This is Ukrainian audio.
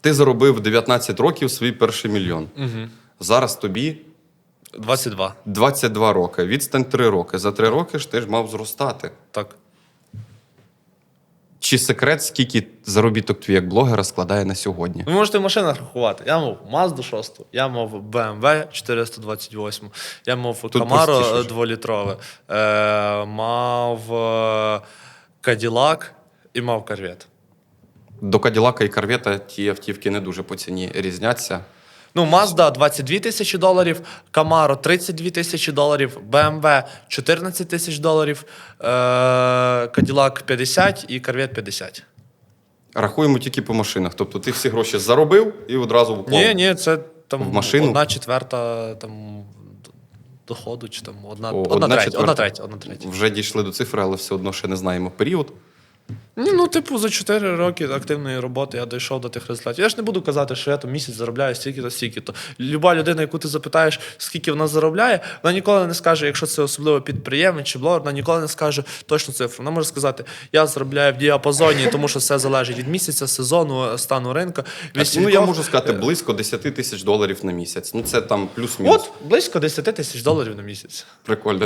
Ти заробив 19 років свій перший мільйон. Угу. Зараз тобі 22. 22 роки. Відстань 3 роки. За 3 роки ж ти ж мав зростати. Так. Чи секрет, скільки заробіток твій як блогера складає на сьогодні? Ви можете в машинах рахувати. Я мав Mazda 6, я мав BMW 428, я мав Тут Camaro простіше ж. 2-літрове, е, мав е, Cadillac і мав Corvette. До Каділака і Карвета ті автівки не дуже по ціні різняться. Ну, Mazda 22 тисячі доларів, Camaro 32 тисячі доларів, BMW 14 тисяч доларів, е, Cadillac 50 і Corvette 50. Рахуємо тільки по машинах. Тобто ти всі гроші заробив і одразу вклав. Ні, ні, це там В машину? одна четверта там, доходу, чи там одна, О, одна, одна четверта. одна третя, одна третя. Вже дійшли до цифри, але все одно ще не знаємо період. Ні, ну, типу, за 4 роки активної роботи я дійшов до тих результатів. Я ж не буду казати, що я там місяць заробляю стільки-то, стільки-то. Люба людина, яку ти запитаєш, скільки вона заробляє, вона ніколи не скаже, якщо це особливо підприємець чи блогер, вона ніколи не скаже точну цифру. Вона може сказати, я заробляю в діапазоні, тому що все залежить від місяця, сезону, стану ринку. Ну, я можу сказати, близько 10 тисяч доларів на місяць. Ну, це там плюс-мінус. От близько 10 тисяч доларів на місяць. Прикольно.